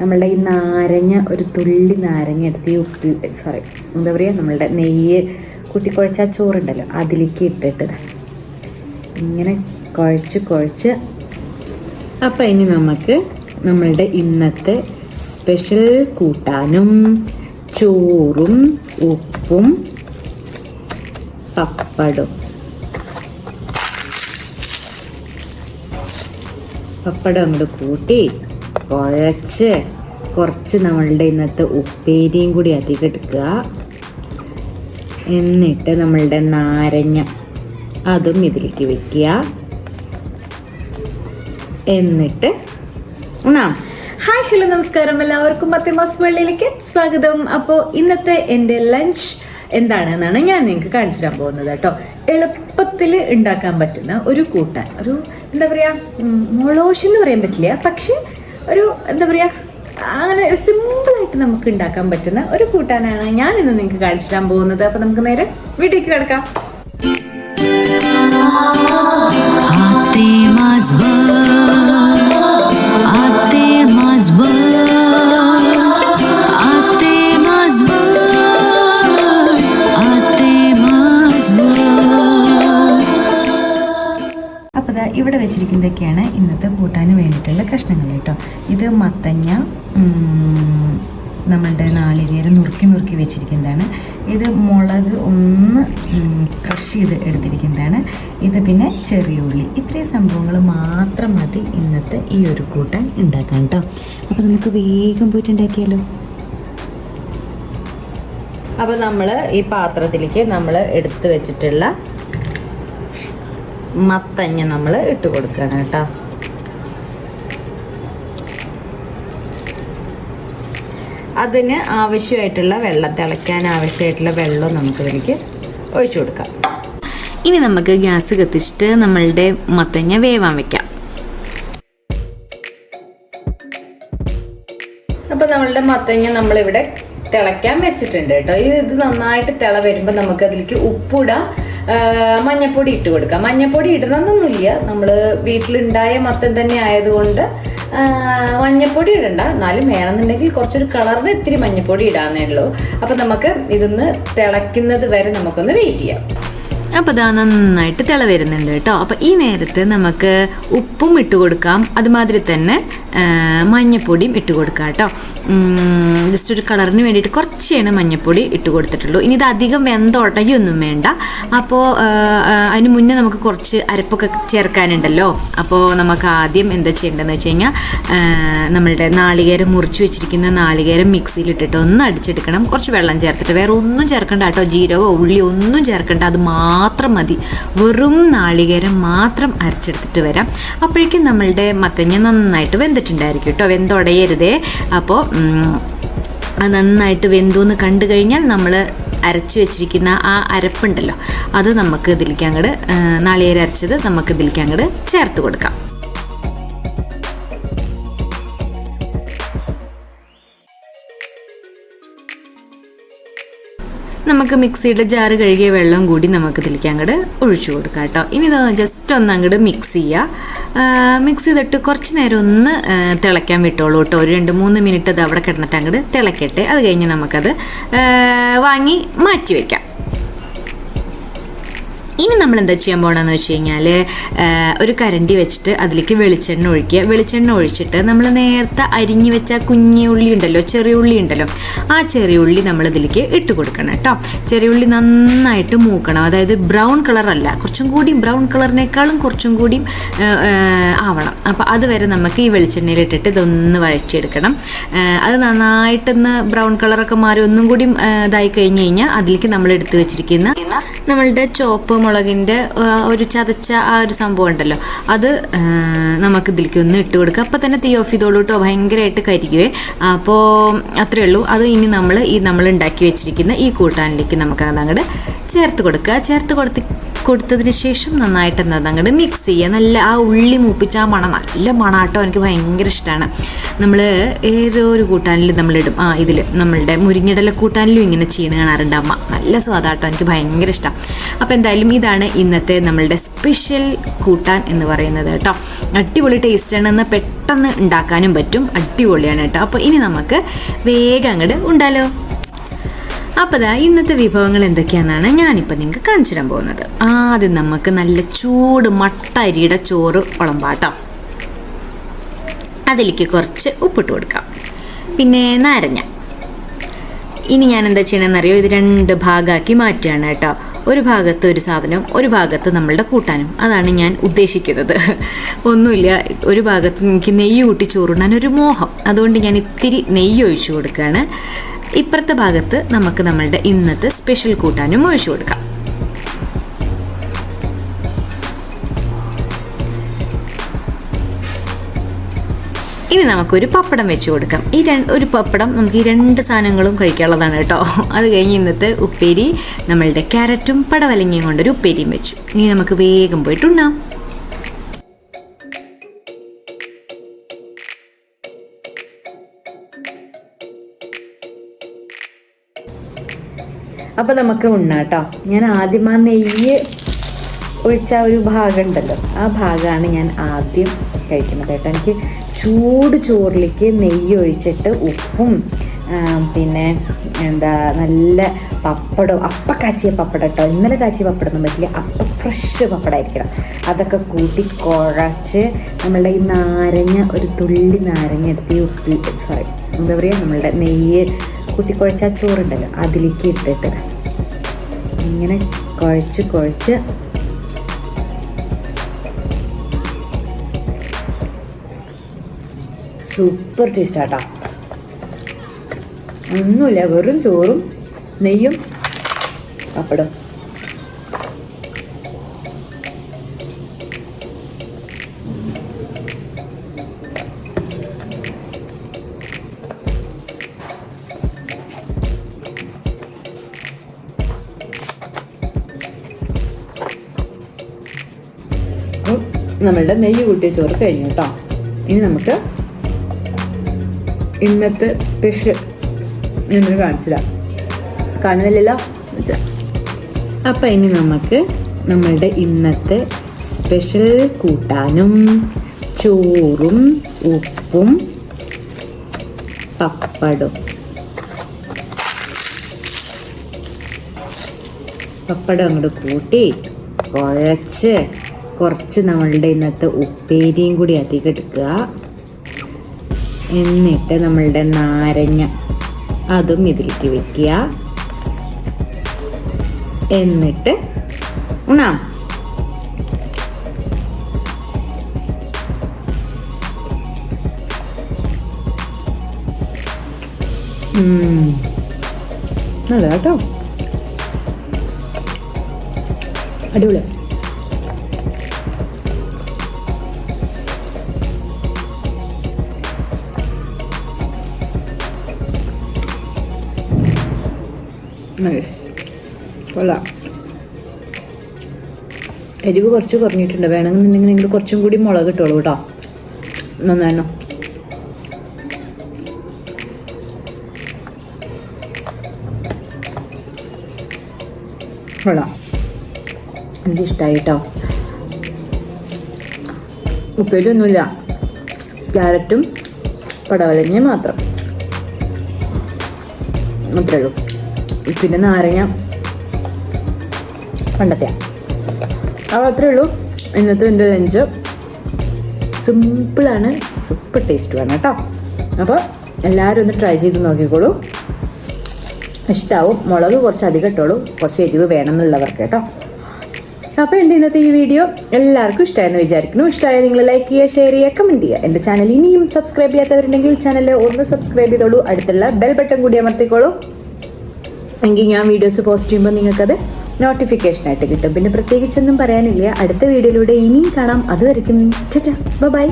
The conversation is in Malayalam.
നമ്മളുടെ ഈ നാരങ്ങ ഒരു തുള്ളി നാരങ്ങ എടുത്ത് ഈ ഉപ്പിൽ സോറി എന്താ പറയുക നമ്മളുടെ നെയ്യ് കുട്ടിക്കുഴച്ച ചോറുണ്ടല്ലോ അതിലേക്ക് ഇട്ടിട്ട് ഇങ്ങനെ കുഴച്ച് കുഴച്ച്. അപ്പം ഇനി നമുക്ക് നമ്മളുടെ ഇന്നത്തെ സ്പെഷ്യൽ കൂട്ടാനും ചോറും ഉപ്പും പപ്പടും. പപ്പടം അങ്ങോട്ട് കൂട്ടി. കുഴച്ച് കുറച്ച് നമ്മളുടെ ഇന്നത്തെ ഉപ്പേരിയും കൂടി അധികം എടുക്കുക. എന്നിട്ട് നമ്മളുടെ നാരങ്ങ അതും ഇതിലേക്ക് വെക്കുക. എന്നിട്ട് ഉണാം. ഹായ് ഹലോ നമസ്കാരം. എല്ലാവർക്കും മത്തിമാസ് വെള്ളിയിലേക്ക് സ്വാഗതം. അപ്പോൾ ഇന്നത്തെ എന്റെ ലഞ്ച് എന്താണെന്നാണ് ഞാൻ നിങ്ങൾക്ക് കാണിച്ചു തരാൻ പോകുന്നത് കേട്ടോ. എളുപ്പത്തിൽ ഉണ്ടാക്കാൻ പറ്റുന്ന ഒരു കൂട്ടാൻ. ഒരു എന്താ പറയുക മൊളോഷ് എന്ന് പറയാൻ പറ്റില്ല. പക്ഷെ ഒരു എന്താ പറയുക അങ്ങനെ സിമ്പിളായിട്ട് നമുക്ക് ഉണ്ടാക്കാൻ പറ്റുന്ന ഒരു കൂട്ടാനാണ് ഞാൻ ഇന്ന് നിങ്ങൾക്ക് കാണിച്ചു തരാൻ പോകുന്നത്. അപ്പോൾ നമുക്ക് നേരെ വീട്ടിലേക്ക് കിടക്കാം. ഇവിടെ വെച്ചിരിക്കുന്നതൊക്കെയാണ് ഇന്നത്തെ കൂട്ടാന് വേണ്ടിയിട്ടുള്ള കഷ്ണങ്ങൾ കേട്ടോ. ഇത് മത്തങ്ങ നമ്മളുടെ നാളികേരം നുറുക്കി നുറുക്കി വെച്ചിരിക്കുന്നതാണ്. ഇത് മുളക് ഒന്ന് ക്രഷ് ചെയ്ത് എടുത്തിരിക്കുന്നതാണ്. ഇത് പിന്നെ ചെറിയ ഉള്ളി. ഇത്രയും സംഭവങ്ങൾ മാത്രം മതി ഇന്നത്തെ ഈ ഒരു കൂട്ടാൻ ഉണ്ടാക്കാൻ കേട്ടോ. അപ്പോൾ നമുക്ക് വേഗം പോയിട്ട് ഉണ്ടാക്കിയാലോ? അപ്പോൾ നമ്മൾ ഈ പാത്രത്തിലേക്ക് നമ്മൾ എടുത്തു വെച്ചിട്ടുള്ള മത്തങ്ങ നമ്മൾ ഇട്ട് കൊടുക്കണം കേട്ടോ. അതിന് ആവശ്യമായിട്ടുള്ള വെള്ളം തിളയ്ക്കാൻ ആവശ്യമായിട്ടുള്ള വെള്ളം നമുക്ക് ഇതിലേക്ക് ഒഴിച്ചു കൊടുക്കാം. ഇനി നമുക്ക് ഗ്യാസ് കത്തിച്ചിട്ട് നമ്മളുടെ മത്തങ്ങ വേവാൻ വെക്കാം. അപ്പൊ നമ്മളുടെ മത്തങ്ങ നമ്മളിവിടെ തിളയ്ക്കാൻ വെച്ചിട്ടുണ്ട് കേട്ടോ. ഇത് നന്നായിട്ട് തിള വരുമ്പോൾ നമുക്ക് അതിലേക്ക് ഉപ്പിടാം. മഞ്ഞപ്പൊടി ഇട്ട് കൊടുക്കുക മഞ്ഞപ്പൊടി ഇടണമെന്നൊന്നുമില്ല നമ്മൾ വീട്ടിലുണ്ടായ മത്തം തന്നെ ആയതുകൊണ്ട് മഞ്ഞപ്പൊടി ഇടണ്ട. എന്നാലും വേണമെന്നുണ്ടെങ്കിൽ കുറച്ചൊരു കളറിന് ഇത്തിരി മഞ്ഞപ്പൊടി ഇടാന്നേ ഉള്ളൂ. അപ്പം നമുക്ക് ഇതൊന്ന് തിളയ്ക്കുന്നത് വരെ നമുക്കൊന്ന് വെയിറ്റ് ചെയ്യാം. അപ്പോൾ ഇതാ നന്നായിട്ട് തിള വരുന്നുണ്ട് കേട്ടോ. അപ്പോൾ ഈ നേരത്ത് നമുക്ക് ഉപ്പും ഇട്ട് കൊടുക്കാം. അതുമാതിരി തന്നെ മഞ്ഞപ്പൊടിയും ഇട്ട് കൊടുക്കാം കേട്ടോ. ജസ്റ്റ് ഒരു കളറിന് വേണ്ടിയിട്ട് കുറച്ചാണ് മഞ്ഞപ്പൊടി ഇട്ട് കൊടുത്തിട്ടുള്ളൂ. ഇനി ഇത് അധികം വെന്തോട്ടയൊന്നും വേണ്ട. അപ്പോൾ അതിന് മുന്നേ നമുക്ക് കുറച്ച് അരപ്പൊക്കെ ചേർക്കാനുണ്ടല്ലോ. അപ്പോൾ നമുക്ക് ആദ്യം എന്താ ചെയ്യേണ്ടതെന്ന് വെച്ച് കഴിഞ്ഞാൽ നമ്മളുടെ നാളികേരം മുറിച്ച് വെച്ചിരിക്കുന്ന നാളികേരം മിക്സിയിലിട്ടിട്ട് ഒന്ന് അടിച്ചെടുക്കണം. കുറച്ച് വെള്ളം ചേർത്തിട്ട്. വേറെ ഒന്നും ചേർക്കണ്ട കേട്ടോ. ജീരകമോ ഉള്ളി ഒന്നും ചേർക്കണ്ട. അത് മാത്രം മതി. വെറും നാളികേരം മാത്രം അരച്ചെടുത്തിട്ട് വരാം. അപ്പോഴേക്കും നമ്മളുടെ മത്തങ്ങ നന്നായിട്ട് വെന്തിട്ടുണ്ടായിരിക്കും കേട്ടോ. വെന്തുടയരുതേ. അപ്പോൾ നന്നായിട്ട് വെന്തു എന്ന് കണ്ടു കഴിഞ്ഞാൽ നമ്മൾ അരച്ച് വെച്ചിരിക്കുന്ന ആ അരപ്പുണ്ടല്ലോ അത് നമുക്ക് ഇതിലേക്ക് അങ്ങോട്ട് നാളികേരം അരച്ചത് നമുക്ക് ഇതിലേക്ക് അങ്ങോട്ട് ചേർത്ത് കൊടുക്കാം. നമുക്ക് മിക്സിയുടെ ജാറ് കഴുകിയ വെള്ളം കൂടി നമുക്ക് ഇതിലേക്ക് അങ്ങോട്ട് ഒഴിച്ചു കൊടുക്കാം കേട്ടോ. ഇനി ഇത് ജസ്റ്റ് ഒന്ന് അങ്ങോട്ട് മിക്സ് ചെയ്യുക മിക്സ് ചെയ്തിട്ട് കുറച്ച് നേരം ഒന്ന് തിളയ്ക്കാൻ വിട്ടോളൂ കേട്ടോ. ഒരു രണ്ട് മൂന്ന് മിനിറ്റ് അത് അവിടെ കിടന്നിട്ട് അങ്ങോട്ട് തിളക്കട്ടെ. അത് കഴിഞ്ഞ് നമുക്കത് വാങ്ങി മാറ്റി വയ്ക്കാം ഇനി നമ്മൾ എന്താ ചെയ്യാൻ പോകണമെന്ന് വെച്ച് കഴിഞ്ഞാൽ ഒരു കരണ്ടി വെച്ചിട്ട് അതിലേക്ക് വെളിച്ചെണ്ണ ഒഴിക്കുക. വെളിച്ചെണ്ണ ഒഴിച്ചിട്ട് നമ്മൾ നേരത്തെ അരിഞ്ഞു വെച്ച കുഞ്ഞി ഉള്ളി ഉണ്ടല്ലോ ചെറിയ ഉള്ളി ഉണ്ടല്ലോ ആ ചെറിയ ഉള്ളി നമ്മൾ ഇതിലേക്ക് ഇട്ട് കൊടുക്കണം കേട്ടോ. ചെറിയ ഉള്ളി നന്നായിട്ട് മൂക്കണം. അതായത് ബ്രൗൺ കളറല്ല കുറച്ചും കൂടി ബ്രൗൺ കളറിനേക്കാളും കുറച്ചും കൂടി ആവണം. അപ്പോൾ അതുവരെ നമുക്ക് ഈ വെളിച്ചെണ്ണയിൽ ഇട്ടിട്ട് ഇതൊന്ന് വഴറ്റിയെടുക്കണം. അത് നന്നായിട്ടൊന്ന് ബ്രൗൺ കളറൊക്കെ മാറി ഒന്നും കൂടി ഇതായി കഴിഞ്ഞ് കഴിഞ്ഞാൽ അതിലേക്ക് നമ്മൾ എടുത്ത് വെച്ചിരിക്കുന്ന നമ്മളുടെ ചോപ്പ് മുളകിന്റെ ഒരു ചതച്ച ആ ഒരു സംഭവം ഉണ്ടല്ലോ. അത് നമുക്ക് ഇതിലേക്ക് ഒന്ന് ഇട്ട് കൊടുക്കുക അപ്പോൾ തന്നെ തീ ഓഫ് ചെയ്തോളൂ കേട്ടോ ഭയങ്കരമായിട്ട് കരിക്കുവേ അപ്പോൾ അത്രയേ ഉള്ളൂ. അത് ഇനി നമ്മൾ ഈ നമ്മൾ ഉണ്ടാക്കി വെച്ചിരിക്കുന്ന ഈ കൂട്ടാനിലേക്ക് നമുക്ക് അങ്ങോട്ട് ചേർത്ത് കൊടുക്കുക. ചേർത്ത് കൊടുത്ത് കൊടുത്തതിന് ശേഷം നന്നായിട്ട് എന്താ അങ്ങോട്ട് മിക്സ് ചെയ്യുക. നല്ല ആ ഉള്ളി മൂപ്പിച്ച ആ മണം നല്ല മണാട്ടോ എനിക്ക് ഭയങ്കര ഇഷ്ടമാണ് നമ്മൾ ഏതോ ഒരു കൂട്ടാനിൽ നമ്മളിടും. ആ ഇതിൽ നമ്മളുടെ മുരിങ്ങടല കൂട്ടാനിലും ഇങ്ങനെ ചെയ്യണ കാണാറുണ്ട് അമ്മ. നല്ല സ്വാദാട്ടോ എനിക്ക് ഭയങ്കര ഇഷ്ടം. അപ്പോൾ എന്തായാലും ഇതാണ് ഇന്നത്തെ നമ്മളുടെ സ്പെഷ്യൽ കൂട്ടാൻ എന്ന് പറയുന്നത് കേട്ടോ. അടിപൊളി ടേസ്റ്റാണ് എന്നാൽ പെട്ടെന്ന് ഉണ്ടാക്കാനും പറ്റും. അടിപൊളിയാണ് കേട്ടോ. അപ്പോൾ ഇനി നമുക്ക് വേഗം അങ്ങോട്ട് ഉണ്ടാലോ. അപ്പോൾ ഇന്നത്തെ വിഭവങ്ങൾ എന്തൊക്കെയാണെന്നാണ് ഞാനിപ്പോൾ നിങ്ങൾക്ക് കാണിച്ചു തരാൻ പോകുന്നത്. ആദ്യം നമുക്ക് നല്ല ചൂട് മട്ട അരിയുടെ ചോറ് കുളമ്പാട്ടോ അതിലേക്ക് കുറച്ച് ഉപ്പിട്ട് കൊടുക്കാം. പിന്നെ നാരങ്ങ. ഇനി ഞാൻ എന്താ ചെയ്യണമെന്നറിയോ ഇത് രണ്ട് ഭാഗമാക്കി മാറ്റുകയാണ് കേട്ടോ. ഒരു ഭാഗത്ത് ഒരു സാധനവും ഒരു ഭാഗത്ത് നമ്മളുടെ കൂട്ടാനും. അതാണ് ഞാൻ ഉദ്ദേശിക്കുന്നത്. ഒന്നുമില്ല ഒരു ഭാഗത്ത് എനിക്ക് നെയ്യ് കൂട്ടി ചോറുണ്ണാൻ ഒരു മോഹം. അതുകൊണ്ട് ഞാൻ ഇത്തിരി നെയ്യ് ഒഴിച്ചു കൊടുക്കുകയാണ്. ഇപ്പുറത്തെ ഭാഗത്ത് നമുക്ക് നമ്മളുടെ ഇന്നത്തെ സ്പെഷ്യൽ കൂട്ടാനും ഒഴിച്ചു കൊടുക്കാം. ഇനി നമുക്കൊരു പപ്പടം വെച്ച് കൊടുക്കാം. ഈ രണ്ട് ഒരു പപ്പടം നമുക്ക് ഈ രണ്ട് സാധനങ്ങളും കഴിക്കാനുള്ളതാണ് കേട്ടോ. അത് കഴിഞ്ഞ് ഇന്നത്തെ ഉപ്പേരി നമ്മളുടെ ക്യാരറ്റും പടവലങ്ങയും കൊണ്ടൊരു ഉപ്പേരിയും വെച്ചു. ഇനി നമുക്ക് വേഗം പോയിട്ട് അപ്പൊ നമുക്ക് ഉണ്ണാട്ടോ. ഞാൻ ആദ്യം ആ നെയ്യ് ഒഴിച്ച ഒരു ഭാഗം ഉണ്ടല്ലോ ആ ഭാഗമാണ് ഞാൻ ആദ്യം കഴിക്കുന്നത് കേട്ടോ. എനിക്ക് ചൂട് ചോറിലേക്ക് നെയ്യ് ഒഴിച്ചിട്ട് ഉപ്പും പിന്നെ എന്താ നല്ല പപ്പടം അപ്പ കാച്ചിയ പപ്പടം കേട്ടോ. ഇന്നലെ കാച്ചിയ പപ്പടം ഒന്നും പറ്റില്ല. അപ്പ ഫ്രഷ് പപ്പടമായിരിക്കണം അതൊക്കെ കൂട്ടി കുഴച്ച് നമ്മളുടെ ഈ നാരങ്ങ ഒരു തുള്ളി നാരങ്ങ എടുത്ത് ഉപ്പി സോറി എന്താ പറയുക നമ്മളുടെ നെയ്യ് കൂട്ടി കുഴച്ച ആ ചോറുണ്ടല്ലോ അതിലേക്ക് ഇട്ടിട്ട്. ഇങ്ങനെ കുഴച്ച് കുഴച്ച്. സൂപ്പർ ടേസ്റ്റ് ആട്ടോ. ഒന്നുമില്ല വെറും ചോറും നെയ്യും പപ്പടം നമ്മളുടെ നെയ്യ് കൂട്ടിയ ചോറ് കഴിഞ്ഞു കേട്ടോ. ഇനി നമുക്ക് ഇന്നത്തെ സ്പെഷ്യൽ ഞാൻ കാണിച്ചില്ല കാണുന്നില്ലല്ലോ? അപ്പം ഇനി നമുക്ക് നമ്മളുടെ ഇന്നത്തെ സ്പെഷ്യൽ കൂട്ടാനും ചോറും ഉപ്പും പപ്പടും. പപ്പടം അങ്ങോട്ട് കൂട്ടി കുഴച്ച് കുറച്ച് നമ്മളുടെ ഇന്നത്തെ ഉപ്പേരിയും കൂടി അധികം എടുക്കുക. എന്നിട്ട് നമ്മളുടെ നാരങ്ങ അതും ഇതിലേക്ക് വെക്കുക. എന്നിട്ട് ഉണാം. നല്ല കേട്ടോ അടിപൊളി. നൈസ് കൊള്ളാം. എരിവ് കുറച്ച് കുറഞ്ഞിട്ടുണ്ട്. വേണമെന്നുണ്ടെങ്കിൽ നിങ്ങൾ കുറച്ചും കൂടി മുളക് ഇട്ടോളൂ കേട്ടോ. നന്നായിരുന്നു കൊള്ളാം. എനിക്കിഷ്ടമായി കേട്ടോ ഉപ്പേരിയൊന്നുമില്ല. ക്യാരറ്റും പടവലങ്ങയും മാത്രം. അത്രേ ഉള്ളൂ. പിന്നെ നാരങ്ങ. പണ്ടത്തെ അപ്പോൾ അത്രേ ഉള്ളൂ. ഇന്നത്തെ എന്റെ ലഞ്ച് സിമ്പിളാണ് സൂപ്പർ ടേസ്റ്റുമാണ് കേട്ടോ. അപ്പോൾ എല്ലാവരും ഒന്ന് ട്രൈ ചെയ്ത് നോക്കിക്കോളൂ. ഇഷ്ടാവും. മുളക് കുറച്ച് അധികം ഇട്ടോളൂ. കുറച്ച് എരിവ് വേണം എന്നുള്ളവർക്ക് കേട്ടോ. അപ്പോൾ എന്റെ ഇന്നത്തെ ഈ വീഡിയോ എല്ലാവർക്കും ഇഷ്ടമായെന്ന് വിചാരിക്കുന്നു. ഇഷ്ടമായ നിങ്ങൾ ലൈക്ക് ചെയ്യുക ഷെയർ ചെയ്യുക കമന്റ് ചെയ്യുക. എന്റെ ചാനൽ ഇനിയും സബ്സ്ക്രൈബ് ചെയ്യാത്തവരുണ്ടെങ്കിൽ ചാനൽ ഒന്ന് സബ്സ്ക്രൈബ് ചെയ്തോളൂ. അടുത്തുള്ള ബെൽ ബട്ടൺ കൂടി അമർത്തിക്കോളൂ. എങ്കിൽ ഞാൻ വീഡിയോസ് പോസ്റ്റ് ചെയ്യുമ്പോൾ നിങ്ങൾക്കത് നോട്ടിഫിക്കേഷനായിട്ട് കിട്ടും. പിന്നെ പ്രത്യേകിച്ചൊന്നും പറയാനില്ല. അടുത്ത വീഡിയോയിലൂടെ ഇനിയും കാണാം. അതുവരെയ്ക്കും ബൈ